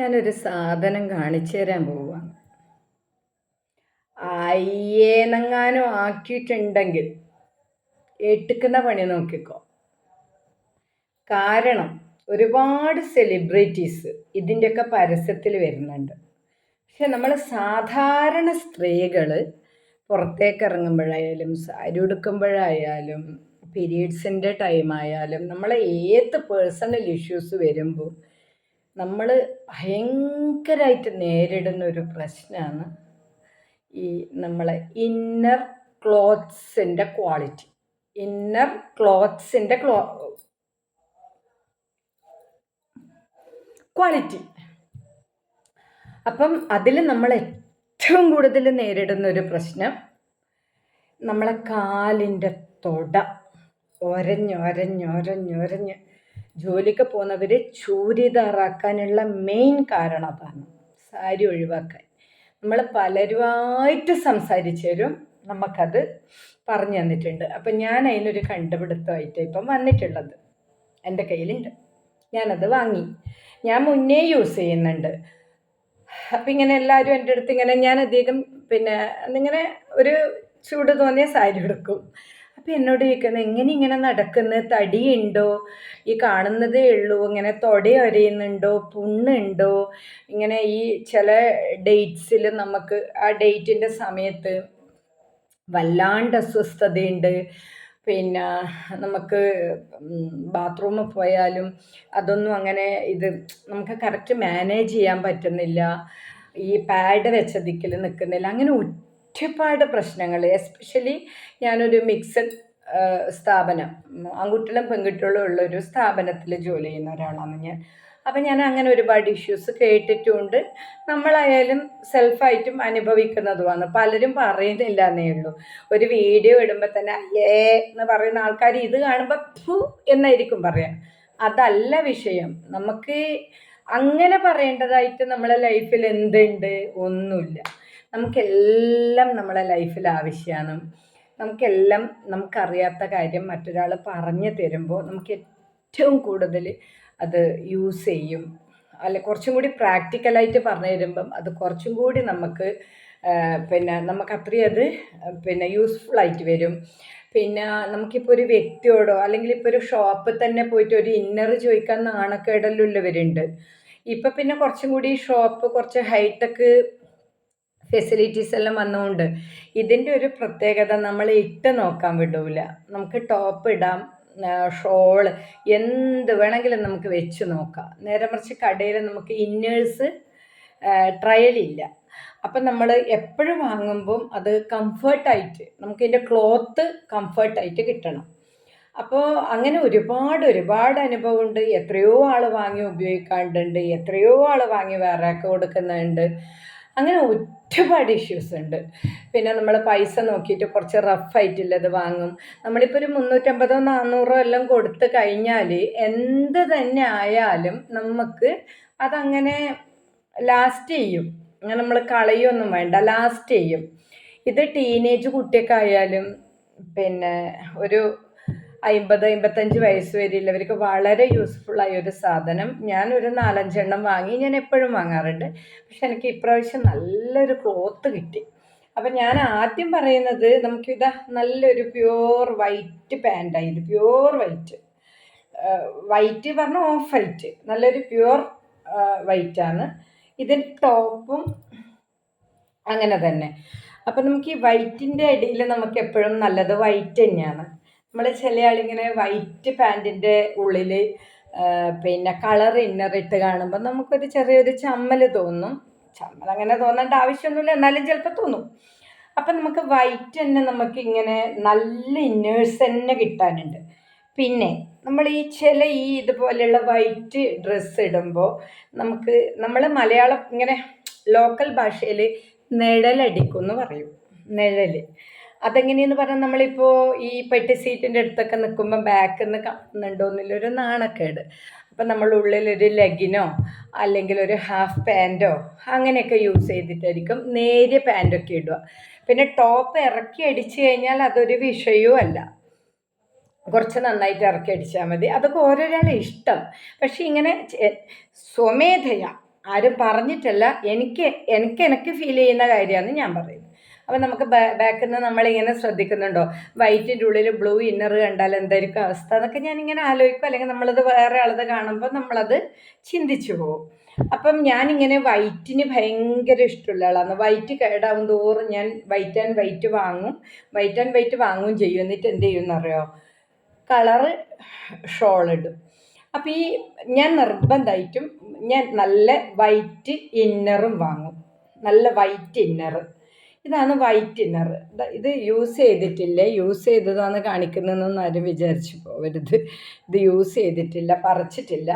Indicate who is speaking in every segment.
Speaker 1: ഞാനൊരു സാധനം കാണിച്ചു തരാൻ പോവുകയാണ് അയ്യേനങ്ങാനും ആക്കിയിട്ടുണ്ടെങ്കിൽ എട്ടുക്കുന്ന പണി നോക്കിക്കോ. കാരണം ഒരുപാട് സെലിബ്രിറ്റീസ് ഇതിന്റെയൊക്കെ പരസ്യത്തിൽ വരുന്നുണ്ട്. പക്ഷെ നമ്മൾ സാധാരണ സ്ത്രീകൾ പുറത്തേക്ക് ഇറങ്ങുമ്പോഴായാലും സാരി ഉടുക്കുമ്പോഴായാലും പീരീഡ്സിന്റെ ടൈമായാലും നമ്മളെ ഏത് പേഴ്സണൽ ഇഷ്യൂസ് വരുമ്പോൾ നമ്മൾ ഭയങ്കരമായിട്ട് നേരിടുന്ന ഒരു പ്രശ്നമാണ് ഈ നമ്മളെ ഇന്നർ ക്ലോത്ത്സിന്റെ ക്വാളിറ്റി ഇന്നർ ക്ലോത്ത്സിന്റെ ക്ലോ ക്വാളിറ്റി അപ്പം അതിൽ നമ്മൾ ഏറ്റവും കൂടുതൽ നേരിടുന്ന ഒരു പ്രശ്നം നമ്മളെ കാലിന്റെ തൊട. ഒരഞ്ഞൊരഞ്ഞൊരഞ്ഞൊരഞ്ഞ് ജോലിക്ക് പോകുന്നവർ ചൂരിതാറാക്കാനുള്ള മെയിൻ കാരണം അതാണ്. സാരി ഒഴിവാക്കാൻ. നമ്മൾ പലരുമായിട്ട് സംസാരിച്ചവരും നമുക്കത് പറഞ്ഞു തന്നിട്ടുണ്ട്. അപ്പം ഞാൻ അതിനൊരു കണ്ടുപിടുത്തമായിട്ട് ഇപ്പം വന്നിട്ടുള്ളത്. എന്റെ കയ്യിലുണ്ട്. ഞാനത് വാങ്ങി. ഞാൻ മുന്നേ യൂസ് ചെയ്യുന്നുണ്ട്. അപ്പം ഇങ്ങനെ എല്ലാവരും എന്റെ അടുത്ത് ഇങ്ങനെ ഞാൻ അധികം പിന്നെ എന്നിങ്ങനെ ഒരു ചൂട് തോന്നിയ സാരി എടുക്കും. അപ്പം എന്നോട് ചോദിക്കുന്നത് എങ്ങനെ ഇങ്ങനെ നടക്കുന്നത് തടിയുണ്ടോ? ഈ കാണുന്നതേ ഉള്ളൂ. ഇങ്ങനെ തൊട ഒരയുന്നുണ്ടോ പുണ്ണുണ്ടോ? ഇങ്ങനെ ഈ ചില ഡേറ്റ്സിൽ നമുക്ക് ആ ഡേറ്റിന്റെ സമയത്ത് വല്ലാണ്ട് അസ്വസ്ഥതയുണ്ട്. പിന്നെ നമുക്ക് ബാത്റൂമിൽ പോയാലും അതൊന്നും അങ്ങനെ ഇത് നമുക്ക് കറക്റ്റ് മാനേജ് ചെയ്യാൻ പറ്റുന്നില്ല. ഈ പാഡ് വെച്ച ദിക്കിൽ നിൽക്കുന്നില്ല അങ്ങനെ ഒരുപാട് പ്രശ്നങ്ങൾ എസ്പെഷ്യലി ഞാനൊരു മിക്സഡ് സ്ഥാപനം ആൺകുട്ടികളും പെൺകുട്ടികളും ഉള്ള ഒരു സ്ഥാപനത്തിൽ ജോലി ചെയ്യുന്ന ഒരാളാണ് ഞാൻ. അപ്പം ഞാൻ അങ്ങനെ ഒരുപാട് ഇഷ്യൂസ് കേട്ടിട്ടുമുണ്ട് നമ്മളായാലും സെൽഫായിട്ടും അനുഭവിക്കുന്നതുമാണ്. പലരും പറയുന്നില്ല എന്നേ ഉള്ളൂ. ഒരു വീഡിയോ ഇടുമ്പോൾ തന്നെ അയ്യേ എന്ന് പറയുന്ന ആൾക്കാർ ഇത് കാണുമ്പോൾ ഫു എന്നായിരിക്കും പറയാം. അതല്ല വിഷയം. നമുക്ക് അങ്ങനെ പറയേണ്ടതായിട്ട് നമ്മളെ ലൈഫിൽ എന്തുണ്ട്? ഒന്നുമില്ല. നമുക്കെല്ലാം നമ്മുടെ ലൈഫിൽ ആവശ്യമാണ്. നമുക്കെല്ലാം നമുക്കറിയാത്ത കാര്യം മറ്റൊരാൾ പറഞ്ഞു തരുമ്പോൾ നമുക്ക് ഏറ്റവും കൂടുതൽ അത് യൂസ് ചെയ്യും. അല്ല കുറച്ചും കൂടി പ്രാക്ടിക്കലായിട്ട് പറഞ്ഞു തരുമ്പം അത് കുറച്ചും കൂടി നമുക്ക് പിന്നെ നമുക്ക് അത്രയും അത് പിന്നെ യൂസ്ഫുൾ ആയിട്ട് വരും. പിന്നെ നമുക്കിപ്പോൾ ഒരു വ്യക്തിയോടോ അല്ലെങ്കിൽ ഇപ്പോൾ ഒരു ഷോപ്പിൽ തന്നെ പോയിട്ട് ഒരു ഇന്നർ ചോദിക്കാൻ നാണക്കേടലുള്ളവരുണ്ട് ഇപ്പം പിന്നെ കുറച്ചും കൂടി ഷോപ്പ് കുറച്ച് ഹൈടെക് ഫെസിലിറ്റീസ് എല്ലാം വന്നുകൊണ്ട് ഇതിന്റെ ഒരു പ്രത്യേകത നമ്മൾ ഇട്ട് നോക്കാൻ വിടൂല. നമുക്ക് ടോപ്പ് ഇടാം ഷോൾ എന്ത് വേണമെങ്കിലും നമുക്ക് വെച്ച് നോക്കാം. നേരെ മറിച്ച് കടയിൽ നമുക്ക് ഇന്നേഴ്സ് ട്രയലില്ല അപ്പം നമ്മൾ എപ്പോഴും വാങ്ങുമ്പം അത് കംഫർട്ടായിട്ട് നമുക്ക് ഇതിന്റെ ക്ലോത്ത് കംഫർട്ടായിട്ട് കിട്ടണം. അപ്പോൾ അങ്ങനെ ഒരുപാട് ഒരുപാട് അനുഭവമുണ്ട്. എത്രയോ ആൾ വാങ്ങി ഉപയോഗിക്കാണ്ടുണ്ട് എത്രയോ ആൾ വാങ്ങി വേറെ കൊടുക്കുന്നുണ്ട്. അങ്ങനെ ഒരുപാട് ഇഷ്യൂസ് ഉണ്ട്. പിന്നെ നമ്മൾ പൈസ നോക്കിയിട്ട് കുറച്ച് റഫായിട്ടുള്ളത് വാങ്ങും. നമ്മളിപ്പോൾ ഒരു മുന്നൂറ്റമ്പതോ നാന്നൂറോ എല്ലാം കൊടുത്തു കഴിഞ്ഞാൽ എന്ത് തന്നെ ആയാലും നമുക്ക് അതങ്ങനെ ലാസ്റ്റ് ചെയ്യും. അങ്ങനെ നമ്മൾ കളയൊന്നും വേണ്ട ലാസ്റ്റ് ചെയ്യും. ഇത് ടീനേജ് കുട്ടിയൊക്കെ ആയാലും പിന്നെ ഒരു അമ്പത് അമ്പത്തഞ്ച് വയസ്സ് വരെയുള്ളവർക്ക് വളരെ ആയ ഒരു സാധനം. ഞാൻ ഒരു നാലഞ്ചെണ്ണം വാങ്ങി ഞാൻ എപ്പോഴും വാങ്ങാറുണ്ട്. പക്ഷെ എനിക്ക് ഇപ്രാവശ്യം നല്ലൊരു ക്ലോത്ത് കിട്ടി. അപ്പം ഞാൻ ആദ്യം പറയുന്നത് നമുക്കിതാ നല്ലൊരു പ്യുവർ വൈറ്റ് പാന്റാണ് ഇത് പ്യുവർ വൈറ്റ് വൈറ്റ് പറഞ്ഞാൽ ഓഫ് വൈറ്റ് നല്ലൊരു പ്യുവർ വൈറ്റാണ് ഇതിന്റെ ടോപ്പും അങ്ങനെ തന്നെ. അപ്പം നമുക്ക് ഈ വൈറ്റിന്റെ ഇടയിൽ നമുക്ക് എപ്പോഴും നല്ലത് വൈറ്റ് തന്നെയാണ്. നമ്മൾ ചില ആളിങ്ങനെ വൈറ്റ് പാന്റിന്റെ ഉള്ളിൽ പിന്നെ കളർ ഇന്നർ ഇട്ട് കാണുമ്പോൾ നമുക്കൊരു ചെറിയൊരു ചമ്മൽ തോന്നും. ചമ്മൽ അങ്ങനെ തോന്നേണ്ട ആവശ്യമൊന്നുമില്ല എന്നാലും ചിലപ്പോൾ തോന്നും. അപ്പം നമുക്ക് വൈറ്റ് തന്നെ നമുക്ക് ഇങ്ങനെ നല്ല ഇന്നേഴ്സ് തന്നെ കിട്ടാനുണ്ട്. പിന്നെ നമ്മൾ ഈ ചില ഈ ഇതുപോലെയുള്ള വൈറ്റ് ഡ്രസ്സ് ഇടുമ്പോൾ നമുക്ക് നമ്മൾ മലയാളം ഇങ്ങനെ ലോക്കൽ ഭാഷയിൽ നിഴലടിക്കും എന്ന് പറയും. നിഴൽ അതെങ്ങനെയെന്ന് പറഞ്ഞാൽ നമ്മളിപ്പോൾ ഈ പെട്ടി സീറ്റിന്റെ അടുത്തൊക്കെ നിൽക്കുമ്പോൾ ബാക്കിൽ നിന്ന് കാണുന്നുണ്ടോ എന്നുള്ളൊരു നാണക്കേട്. അപ്പം നമ്മൾ ഉള്ളിലൊരു ലെഗിനോ അല്ലെങ്കിൽ ഒരു ഹാഫ് പാന്റോ അങ്ങനെയൊക്കെ യൂസ് ചെയ്തിട്ടായിരിക്കും നേരിയ പാന്റൊക്കെ ഇടുക. പിന്നെ ടോപ്പ് ഇറക്കി അടിച്ചു കഴിഞ്ഞാൽ അതൊരു വിഷയവും അല്ല. കുറച്ച് നന്നായിട്ട് ഇറക്കി അടിച്ചാൽ മതി. അതൊക്കെ ഓരോരാളെ ഇഷ്ടം. പക്ഷേ ഇങ്ങനെ സ്വമേധയ. ആരും പറഞ്ഞിട്ടല്ല. എനിക്ക് എനിക്ക് എനിക്ക് ഫീൽ ചെയ്യുന്ന കാര്യമാണ് ഞാൻ പറയുന്നത് അപ്പം നമുക്ക് ബാക്കിൽ നിന്ന് നമ്മളിങ്ങനെ ശ്രദ്ധിക്കുന്നുണ്ടോ? വൈറ്റിന്റെ ഉള്ളിൽ ബ്ലൂ ഇന്നർ കണ്ടാൽ എന്തായിരിക്കും അവസ്ഥ എന്നൊക്കെ ഇങ്ങനെ ആലോചിക്കും. അല്ലെങ്കിൽ നമ്മളത് വേറെ ആളത് കാണുമ്പോൾ നമ്മളത് ചിന്തിച്ചു പോകും. അപ്പം ഞാനിങ്ങനെ വൈറ്റിന് ഭയങ്കര ഇഷ്ടമുള്ള ആളാണ്. വൈറ്റ് കേടാവും തോറും ഞാൻ വൈറ്റ് ആൻഡ് വൈറ്റ് വാങ്ങും. വൈറ്റ് ആൻഡ് വൈറ്റ് വാങ്ങും ചെയ്യും. എന്നിട്ട് എന്ത് ചെയ്യുമെന്നറിയോ കളറ് ഷോൾ ഇടും. അപ്പോൾ ഈ ഞാൻ നിർബന്ധമായിട്ടും ഞാൻ നല്ല വൈറ്റ് ഇന്നറും വാങ്ങും. നല്ല വൈറ്റ് ഇന്നർ. ഇതാണ് വൈറ്റ് ഇന്നർ ഇത് യൂസ് ചെയ്തിട്ടില്ല? യൂസ് ചെയ്തതാണ് കാണിക്കുന്നതെന്നൊന്നും ആരും വിചാരിച്ചു പോവരുത്. ഇത് യൂസ് ചെയ്തിട്ടില്ല പറിച്ചിട്ടില്ല.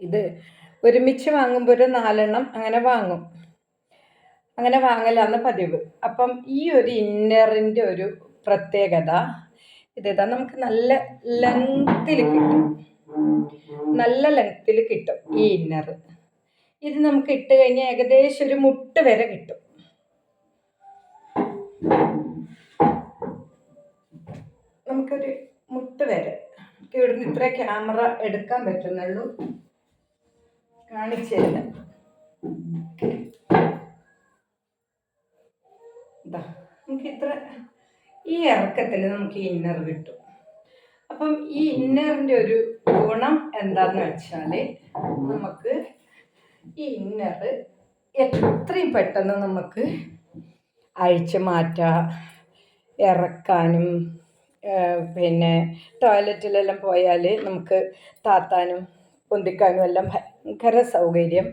Speaker 1: ഇത് ഒരുമിച്ച് വാങ്ങുമ്പോൾ ഒരു നാലെണ്ണം അങ്ങനെ വാങ്ങും. അങ്ങനെ വാങ്ങലാണ് പതിവ്. അപ്പം ഈ ഒരു ഇന്നറിന്റെ ഒരു പ്രത്യേകത ഇതേതാ നമുക്ക് നല്ല ലെങ്ത്തിൽ കിട്ടും. നല്ല ലെങ്ത്തിൽ കിട്ടും ഈ ഇന്നർ ഇത് നമുക്ക് ഇട്ട് കഴിഞ്ഞാൽ ഏകദേശം ഒരു മുട്ട് വരെ കിട്ടും. നമുക്കൊരു മുട്ട് വരെ. നമുക്ക് ഇവിടുന്ന് ഇത്ര ക്യാമറ എടുക്കാൻ പറ്റുന്നുള്ളൂ. കാണിച്ചു തരാം. നമുക്ക് ഇത്ര ഈ ഇറക്കത്തിൽ നമുക്ക് ഇന്നർ കിട്ടും. അപ്പം ഈ ഇന്നറിന്റെ ഒരു ഗുണം എന്താന്ന് വെച്ചാൽ നമുക്ക് ഈ ഇന്നർ എത്രയും പെട്ടെന്ന് നമുക്ക് അഴിച്ച് മാറ്റുക ഇറക്കാനും പിന്നെ ടോയ്ലറ്റിലെല്ലാം പോയാൽ നമുക്ക് താത്താനും പൊന്തിക്കാനും എല്ലാം ഭയങ്കര സൗകര്യം.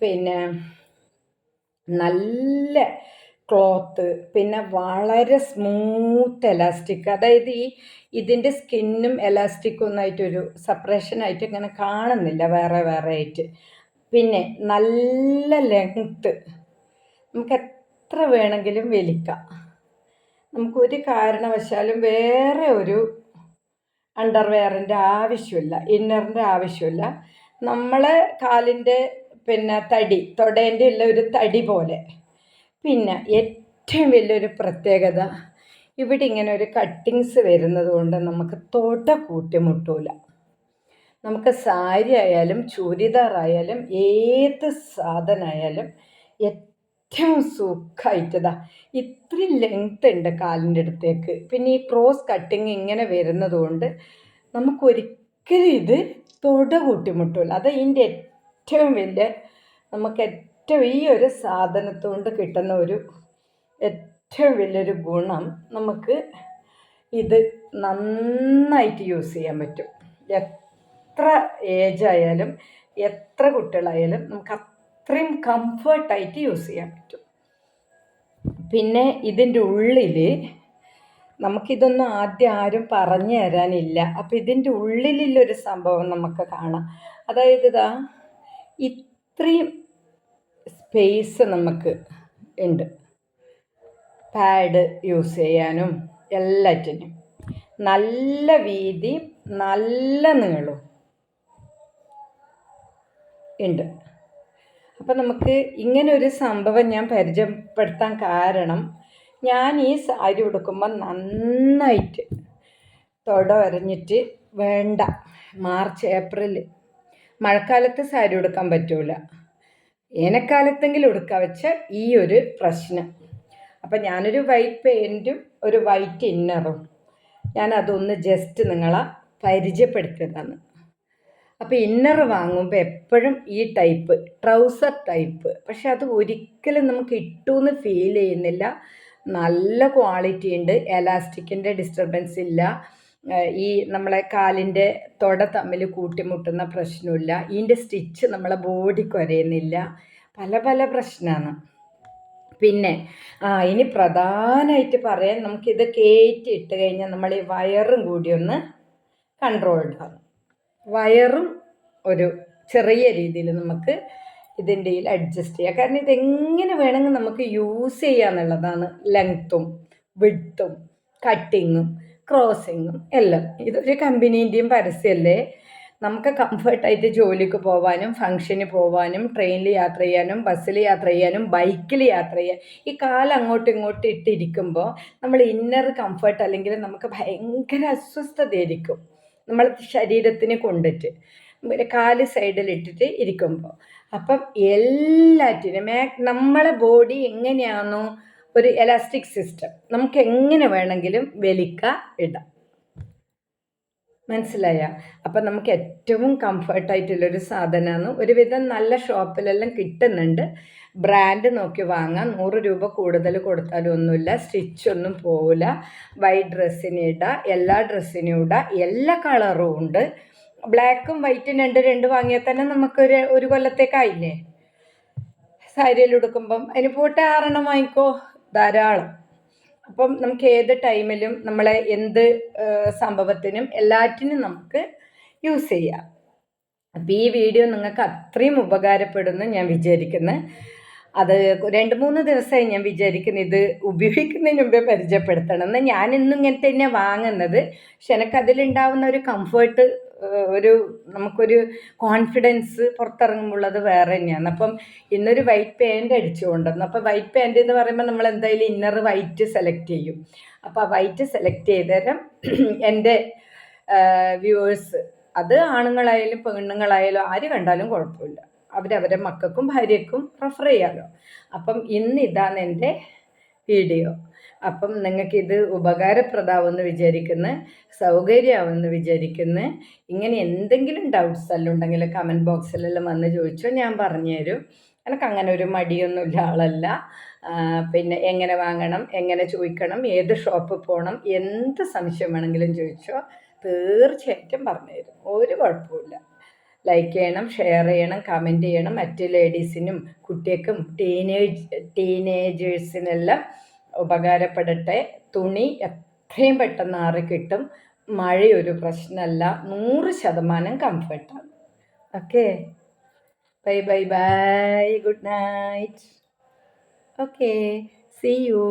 Speaker 1: പിന്നെ നല്ല ക്ലോത്ത് പിന്നെ വളരെ സ്മൂത്ത് എലാസ്റ്റിക്. അതായത് ഈ ഇതിന്റെ സ്കിന്നും എലാസ്റ്റിക്കും ഒന്നായിട്ടൊരു സെപ്പറേഷനായിട്ട് ഇങ്ങനെ കാണുന്നില്ല വേറെ വേറെ ആയിട്ട്. പിന്നെ നല്ല ലെങ്ത്ത് നമുക്ക് എത്ര വേണമെങ്കിലും വലിക്കാം നമുക്കൊരു കാരണവശാലും വേറെ ഒരു അണ്ടർവെയറിന്റെ ആവശ്യമില്ല ഇന്നറിന്റെ ആവശ്യമില്ല. നമ്മളെ കാലിന്റെ പിന്നെ തടി തൊടേന്റെ ഉള്ള ഒരു തടി പോലെ. പിന്നെ ഏറ്റവും വലിയൊരു പ്രത്യേകത ഇവിടെ ഇങ്ങനെ ഒരു കട്ടിങ്സ് വരുന്നത് കൊണ്ട് നമുക്ക് തൊട കൂട്ടിമുട്ടൂല നമുക്ക് സാരി ആയാലും ചുരിദാർ ആയാലും ഏത് സാധനമായാലും ഏറ്റവും സുഖമായിട്ടതാ ഇത്രയും ലെങ്ത് ഉണ്ട് കാലിന്റെ അടുത്തേക്ക്. പിന്നെ ഈ ക്രോസ് കട്ടിങ് ഇങ്ങനെ വരുന്നതുകൊണ്ട് നമുക്കൊരിക്കലും ഇത് തൊട കൂട്ടിമുട്ടില്ല അത് ഇതിന്റെ ഏറ്റവും വലിയ നമുക്ക് ഏറ്റവും ഈ ഒരു സാധനത്തുകൊണ്ട് കിട്ടുന്ന ഒരു ഏറ്റവും വലിയൊരു ഗുണം നമുക്ക് ഇത് നന്നായിട്ട് യൂസ് ചെയ്യാൻ പറ്റും. എത്ര ഏജ് ആയാലും എത്ര കുട്ടികളായാലും നമുക്ക് അത്രയും കംഫർട്ടായിട്ട് യൂസ് ചെയ്യാൻ പറ്റും. പിന്നെ ഇതിന്റെ ഉള്ളിൽ നമുക്കിതൊന്നും ആദ്യം ആരും പറഞ്ഞു തരാനില്ല. അപ്പോൾ ഇതിന്റെ ഉള്ളിലുള്ളൊരു സംഭവം നമുക്ക് കാണാം. അതായത് ഇതാ ഇത്രയും സ്പേസ് നമുക്ക് ഉണ്ട്. പാഡ് യൂസ് ചെയ്യാനും എല്ലാറ്റിനും. നല്ല വീതി നല്ല നീളവും ഉണ്ട്. അപ്പം നമുക്ക് ഇങ്ങനെ ഒരു സംഭവം ഞാൻ പരിചയപ്പെടുത്താൻ കാരണം ഞാൻ ഈ സാരി ഉടുക്കുമ്പോൾ നന്നായിട്ട് തൊട വരഞ്ഞിട്ട് വേണ്ട മാർച്ച് ഏപ്രിൽ മഴക്കാലത്ത് സാരി ഉടുക്കാൻ പറ്റൂല. ഏനക്കാലത്തെങ്കിലും ഉടുക്കാൻ വെച്ച ഈ ഒരു പ്രശ്നം. അപ്പം ഞാനൊരു വൈറ്റ് പെയിന്റും ഒരു വൈറ്റ് ഇന്നറും. ഞാനതൊന്ന് ജസ്റ്റ് നിങ്ങളെ പരിചയപ്പെടുത്തിയതാണ്. അപ്പോൾ ഇന്നർ വാങ്ങുമ്പോൾ എപ്പോഴും ഈ ടൈപ്പ് ട്രൗസർ ടൈപ്പ് പക്ഷെ അത് ഒരിക്കലും നമുക്ക് ഇട്ടുമെന്ന് ഫീൽ ചെയ്യുന്നില്ല. നല്ല ക്വാളിറ്റി ഉണ്ട്. എലാസ്റ്റിക്കിന്റെ ഡിസ്റ്റർബൻസ് ഇല്ല. ഈ നമ്മളെ കാലിന്റെ തൊട തമ്മിൽ കൂട്ടിമുട്ടുന്ന പ്രശ്നമില്ല. ഇതിന്റെ സ്റ്റിച്ച് നമ്മളെ ബോഡി കുരയുന്നില്ല. പല പല പ്രശ്നമാണ് പിന്നെ ആ ഇനി പ്രധാനമായിട്ട് പറയാൻ നമുക്കിത് കയറ്റി ഇട്ട് കഴിഞ്ഞാൽ നമ്മൾ ഈ വയറും കൂടി ഒന്ന് കൺട്രോൾഡ് ആകും വയറും ഒരു ചെറിയ രീതിയിൽ നമുക്ക് ഇതിന്റെ അഡ്ജസ്റ്റ് ചെയ്യാം. കാരണം ഇതെങ്ങനെ വേണമെങ്കിൽ നമുക്ക് യൂസ് ചെയ്യാന്നുള്ളതാണ് ലെങ്ത്തും വിഡ്ത്തും കട്ടിങ്ങും ക്രോസിങ്ങും എല്ലാം. ഇതൊരു കമ്പനീന്റെയും പരസ്യമല്ലേ? നമുക്ക് കംഫർട്ടായിട്ട് ജോലിക്ക് പോകാനും ഫംഗ്ഷന് പോകാനും ട്രെയിനിൽ യാത്ര ചെയ്യാനും ബസ്സിൽ യാത്ര ചെയ്യാനും ബൈക്കിൽ യാത്ര ചെയ്യാൻ ഈ കാലം അങ്ങോട്ടും ഇങ്ങോട്ടും ഇട്ടിരിക്കുമ്പോൾ നമ്മൾ ഇന്നർ കംഫർട്ട് അല്ലെങ്കിൽ നമുക്ക് ഭയങ്കര അസ്വസ്ഥതയായിരിക്കും. നമ്മൾ ശരീരത്തിന് കൊണ്ടിട്ട് കാൽ സൈഡിലിട്ടിട്ട് ഇരിക്കുമ്പോൾ അപ്പം എല്ലാറ്റിനും നമ്മളെ ബോഡി എങ്ങനെയാണോ ഒരു എലാസ്റ്റിക് സിസ്റ്റം നമുക്ക് എങ്ങനെ വേണമെങ്കിലും വലിക്കാം ഇടാം. മനസ്സിലായ. അപ്പം നമുക്ക് ഏറ്റവും കംഫർട്ടായിട്ടുള്ളൊരു സാധനമാണ് ഒരുവിധം നല്ല ഷോപ്പിലെല്ലാം കിട്ടുന്നുണ്ട്. ബ്രാൻഡ് നോക്കി വാങ്ങാം. നൂറ് രൂപ കൂടുതൽ കൊടുത്താലും ഒന്നുമില്ല. സ്റ്റിച്ചൊന്നും പോവില്ല. വൈറ്റ് ഡ്രസ്സിന് എല്ലാ ഡ്രസ്സിനും ഇടാം എല്ലാ കളറും ഉണ്ട്. ബ്ലാക്കും വൈറ്റും രണ്ട് രണ്ട് വാങ്ങിയാൽ തന്നെ നമുക്കൊരു ഒരു കൊല്ലത്തേക്കായില്ലേ? സാരിയിൽ ഉടുക്കുമ്പം. അതിന് പോട്ടെ ആറെണ്ണം വാങ്ങിക്കോ? ധാരാളം. അപ്പം നമുക്ക് ഏത് ടൈമിലും നമ്മളെ എന്ത് സംഭവത്തിനും എല്ലാറ്റിനും നമുക്ക് യൂസ് ചെയ്യാം. അപ്പം ഈ വീഡിയോ നിങ്ങൾക്ക് അത്രയും ഉപകാരപ്പെടുമെന്ന് ഞാൻ വിചാരിക്കുന്നു. അത് രണ്ട് മൂന്ന് ദിവസമായി ഞാൻ വിചാരിക്കുന്നു ഇത് ഉപയോഗിക്കുന്നതിന് മുമ്പേ പരിചയപ്പെടുത്തണം. എന്ന് ഞാൻ ഇന്നും ഇങ്ങനെ തന്നെ വാങ്ങുന്നത്. പക്ഷെ എനിക്കതിലുണ്ടാവുന്ന ഒരു കംഫേർട്ട് ഒരു നമുക്കൊരു കോൺഫിഡൻസ് പുറത്തിറങ്ങുമ്പോൾ അത് വേറെ തന്നെയാണ്. അപ്പം ഇന്നൊരു വൈറ്റ് പാന്റ് അടിച്ചു കൊണ്ടുവന്നു. അപ്പോൾ വൈറ്റ് പാന്റ് എന്ന് പറയുമ്പോൾ നമ്മൾ എന്തായാലും ഇന്നർ വൈറ്റ് സെലക്ട് ചെയ്യും. അപ്പോൾ ആ വൈറ്റ് സെലക്ട് ചെയ്തേരം എന്റെ വ്യൂവേഴ്സ് അത് ആണുങ്ങളായാലും പെണ്ണുങ്ങളായാലും ആര് കണ്ടാലും കുഴപ്പമില്ല. അവരവരെ മക്കൾക്കും ഭാര്യക്കും പ്രിഫർ ചെയ്യാമല്ലോ അപ്പം ഇന്ന് ഇതാണ് എന്റെ വീഡിയോ അപ്പം നിങ്ങൾക്ക് ഇത് ഉപകാരപ്രദമാവുമെന്ന് വിചാരിക്കുന്നു സൗകര്യമാവുമെന്ന് വിചാരിക്കുന്നു. ഇങ്ങനെ എന്തെങ്കിലും ഡൗട്ട്സ് എല്ലാം ഉണ്ടെങ്കിൽ കമന്റ് ബോക്സിലെല്ലാം വന്ന് ചോദിച്ചോ ഞാൻ പറഞ്ഞുതരും എനിക്ക് അങ്ങനെ ഒരു മടിയൊന്നുമില്ല ആളല്ല. പിന്നെ എങ്ങനെ വാങ്ങണം എങ്ങനെ ചോദിക്കണം ഏത് ഷോപ്പ് പോകണം എന്ത് സംശയം വേണമെങ്കിലും ചോദിച്ചോ തീർച്ചയായിട്ടും പറഞ്ഞുതരും ഒരു കുഴപ്പമില്ല ലൈക്ക് ചെയ്യണം ഷെയർ ചെയ്യണം കമന്റ് ചെയ്യണം. മറ്റ് ലേഡീസിനും കുട്ടികൾക്കും ടീനേജ് ടീനേജേഴ്സിനെല്ലാം ഉപകാരപ്പെടട്ടെ. തുണി എത്രയും പെട്ടെന്ന് ആറി കിട്ടും. മഴയൊരു പ്രശ്നമല്ല. നൂറ് ശതമാനം കംഫർട്ടാണ്. Okay? Bye bye bye. Good night. Okay. See you.